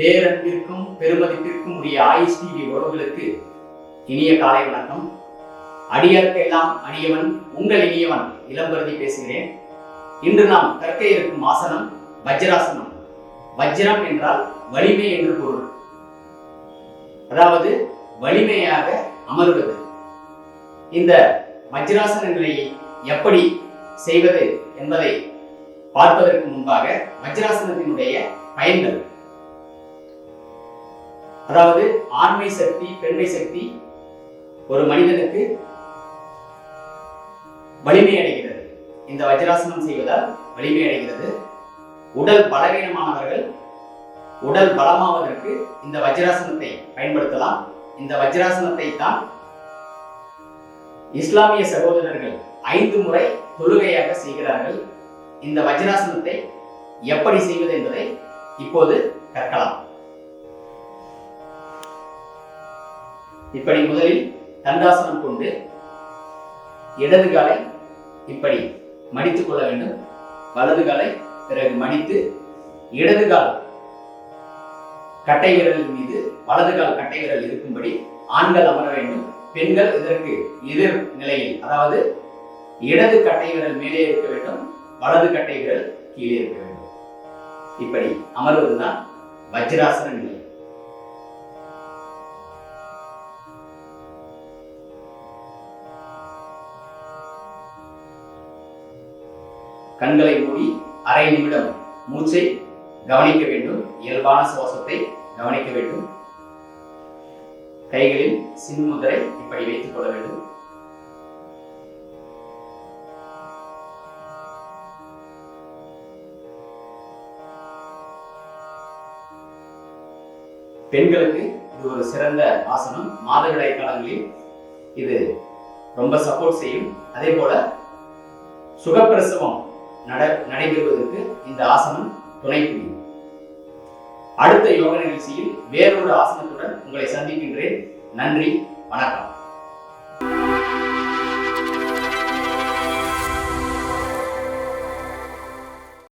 பேரன்பிற்கும் பெருமதிப்பிற்கும் உரிய ஆயுஷ் டிவி உறவுகளுக்கு இனிய காலை வணக்கம். அடியார்க்கெல்லாம் அடியவன் உங்கள் இனியவன் இளம்பருதி பேசுகிறேன். இன்று நாம் கற்க இருக்கும் ஆசனம் வஜ்ராசனம். வஜ்ரம் என்றால் வலிமை என்று பொருள். அதாவது வலிமையாக அமர்வது. இந்த வஜ்ராசன நிலையை எப்படி செய்வது என்பதை பார்ப்பதற்கு முன்பாக வஜ்ராசனத்தினுடைய பயன்கள். அதாவது ஆண்மை சக்தி பெண்மை சக்தி ஒரு மனிதனுக்கு வலிமை அடைகிறது. இந்த வஜ்ராசனம் செய்வதால் வலிமை அடைகிறது. உடல் பலவீனமானவர்கள் உடல் பலமாவதற்கு இந்த வஜ்ராசனத்தை பயன்படுத்தலாம். இந்த வஜ்ராசனத்தை தான் இஸ்லாமிய சகோதரர்கள் ஐந்து முறை தொழுகையாக செய்கிறார்கள். இந்த வஜ்ராசனத்தை எப்படி செய்வது என்பதை இப்போது கற்கலாம். இப்படி முதலில் தண்டாசனம் கொண்டு இடது காலை இப்படி மடித்துக் கொள்ள வேண்டும். வலது காலை பிறகு மடித்து இடது கால் கட்டை விரல் மீது வலது கால் கட்டை விரல் இருக்கும்படி ஆண்கள் அமர வேண்டும். பெண்கள் இதற்கு எதிர் நிலையில் அதாவது இடது கட்டை விரல் மேலே இருக்க வேண்டும் வலது கட்டை விரல் கீழே இருக்க வேண்டும். இப்படி அமர்வதுதான் வஜ்ராசன நிலை. கண்களை மூடி அரை நிமிடம் மூச்சை கவனிக்க வேண்டும். இயல்பான சுவாசத்தை கவனிக்க வேண்டும். கைகளில் சின்முதரை இப்படி வைத்துக் கொள்ள வேண்டும். பெண்களுக்கு இது ஒரு சிறந்த ஆசனம். மாதவிடாய் காலங்களில் இது ரொம்ப சப்போர்ட் செய்யும். அதே போல சுகப்பிரசவம் நட நடைபெறுவதற்கு இந்த ஆசனம் துணை புரியும். அடுத்த யோக நிகழ்ச்சியில் வேறொரு ஆசனத்துடன் உங்களை சந்திக்கின்றேன். நன்றி வணக்கம்.